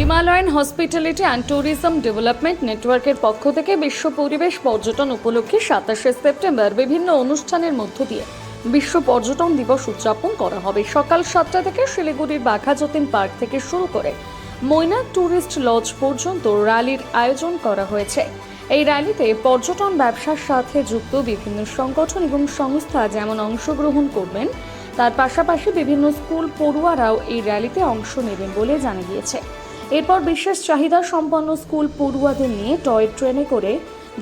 Himalayan hospitality and tourism development নেটওয়ার্কের পক্ষ থেকে বিশ্ব পরিবেশ পর্যটন উপলক্ষে সাতাশে সেপ্টেম্বর বিভিন্ন অনুষ্ঠানের মধ্য দিয়ে বিশ্ব পর্যটন দিবস উদযাপন করা হবে। সকাল সাতটা থেকে শিলিগুড়ির বাঘা যতীন পার্ক থেকে শুরু করে মৈনাক ট্যুরিস্ট লজ পর্যন্ত র্যালির আয়োজন করা হয়েছে। এই র্যালিতে পর্যটন ব্যবসার সাথে যুক্ত বিভিন্ন সংগঠন এবং সংস্থা যেমন অংশগ্রহণ করবেন, তার পাশাপাশি বিভিন্ন স্কুল পড়ুয়ারাও এই র্যালিতে অংশ নেবেন বলে জানা গিয়েছে। এরপর বিশেষ চাহিদা সম্পন্ন স্কুল পড়ুয়াদের নিয়ে টয় ট্রেনে করে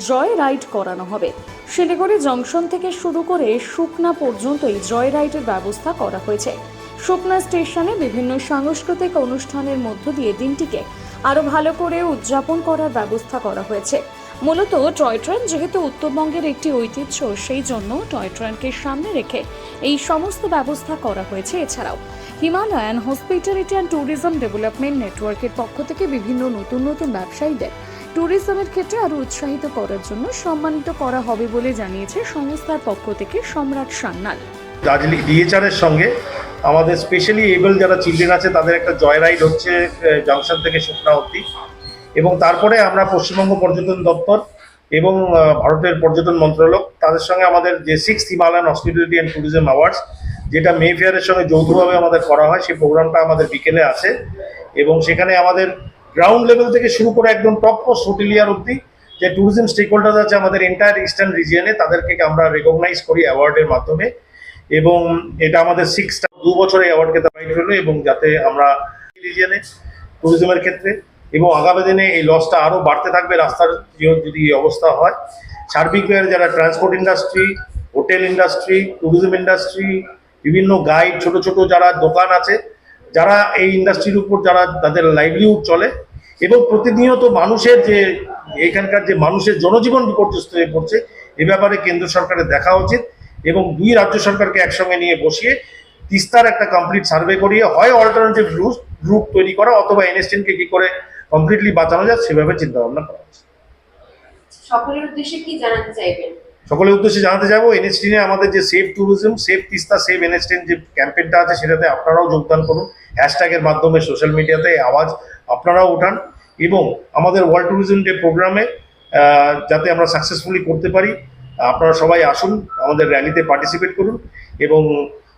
জয় রাইড করানো হবে। শিলিগুড়ি জংশন থেকে শুরু করে সুকনা পর্যন্তই জয় রাইডের ব্যবস্থা করা হয়েছে। সুকনা স্টেশনে বিভিন্ন সাংস্কৃতিক অনুষ্ঠানের মধ্য দিয়ে দিনটিকে আরও ভালো করে উদযাপন করার ব্যবস্থা করা হয়েছে। মূলত টয় ট্রেন যেহেতু উত্তরবঙ্গের একটি ঐতিহ্য, সেই জন্য টয় ট্রেনকে সামনে রেখে এই সমস্ত ব্যবস্থা করা হয়েছে। এছাড়াও Himalayan hospitality and tourism development নেটওয়ার্কের পক্ষ থেকে বিভিন্ন নতুন নতুন ব্যবসায়ীদের ট্যুরিজমের ক্ষেত্রে আরও উৎসাহিত করার জন্য সম্মানিত করা হবে বলে জানিয়েছে সংস্থার পক্ষ থেকে সম্রাট সান্যাল। দার্জিলিং ডিএচআরের সঙ্গে আমাদের স্পেশালি এবল যারা চিলড্রেন আছে, তাদের একটা জয় রাইড হচ্ছে জাংশন থেকে শুকনা অব্দি এবং তারপরে আমরা পশ্চিমবঙ্গ পর্যটন দপ্তর এবং ভারতের পর্যটন মন্ত্রণালয়, তাদের সঙ্গে আমাদের যে six Himalayan hospitality and tourism awards যেটা মে ফেয়ারের সঙ্গে যৌথভাবে আমাদের করা হয়, সেই প্রোগ্রামটা আমাদের বিকেলে আছে এবং সেখানে আমাদের গ্রাউন্ড লেভেল থেকে শুরু করে একদম টপ পোস্ট হোটেলিয়ার অব্দি যে ট্যুরিজম স্টেক হোল্ডার আছে আমাদের এন্টায়ার ইস্টার্ন রিজিয়নে তাদেরকে আমরা রেকগনাইজ করি অ্যাওয়ার্ডের মাধ্যমে এবং এটা আমাদের সিক্সটা দু বছরে অ্যাওয়ার্ডকে প্রোভাইড হলো এবং যাতে আমরা রিজিয়নে ট্যুরিজমের ক্ষেত্রে এবং আগামী দিনে এই লসটা আরও বাড়তে থাকবে রাস্তার যদি অবস্থা হয়। সার্বিকভাবে যারা transport industry hotel industry tourism industry বিভিন্ন গাইড ছোট ছোট যারা দোকান আছে, যারা এই ইন্ডাস্ট্রির উপর যারা তাদের লাইভলিহুড চলে এবং প্রতিনিয়ত মানুষের যে, এখানকার যে মানুষের জনজীবন বিপর্যস্ত হয়ে পড়ছে, এ ব্যাপারে কেন্দ্র সরকারের দেখা উচিত এবং দুই রাজ্য সরকারকে একসঙ্গে নিয়ে বসিয়ে তিস্তার একটা কমপ্লিট সার্ভে করিয়ে হয় অল্টারনেটিভ রুট রুট তৈরি করা অথবা এনএসটিনকে কি করে কমপ্লিটলি বাঁচানো যায় সেভাবে চিন্তা ভাবনা করা উচিত। সকলের উদ্দেশ্যে কি জানাতে চাইবেন? সকলের উদ্দেশ্যে জানাতে যাব এনএসটিনে আমাদের যে safe tourism safe Teesta safe এনএসটিন যে ক্যাম্পেইনটা আছে সেটাতে আপনারাও যোগদান করুন। হ্যাশট্যাগের মাধ্যমে সোশ্যাল মিডিয়াতে আওয়াজ আপনারাও ওঠান এবং আমাদের ওয়ার্ল্ড ট্যুরিজম ডে প্রোগ্রামে যাতে আমরা সাকসেসফুলি করতে পারি আপনারা সবাই আসুন আমাদের র্যালিতে পার্টিসিপেট করুন এবং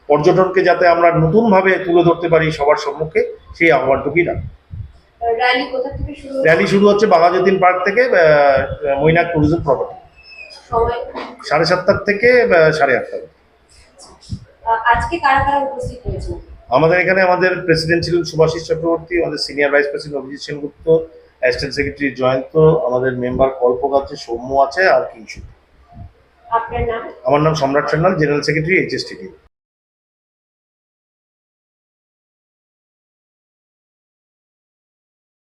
পর্যটনকে যাতে আমরা নতুনভাবে তুলে ধরতে পারি সবার সম্মুখে সেই আহ্বানটুকুই রাখি র্যালি শুরু র্যালি শুরু হচ্ছে বাঘাযতীন পার্ক থেকে মৈনাক ট্যুরিজম প্রপার্টি সাড়ে সাতটার থেকে সাড়ে আটটা আজকে কারা কারা উপস্থিত হয়েছে আমাদের এখানে আমাদের প্রেসিডেন্ট ছিলেন সুভাষিস চক্রবর্তী আমাদের senior vice president Abhijit Sengupta assistant secretary Jayanta আমাদের মেম্বার কল্পক আছে সৌম্য আছে আর কিংশু আমার নাম সম্রাট সান্যাল জেনারেল সেক্রেটারি এইচএসটিডি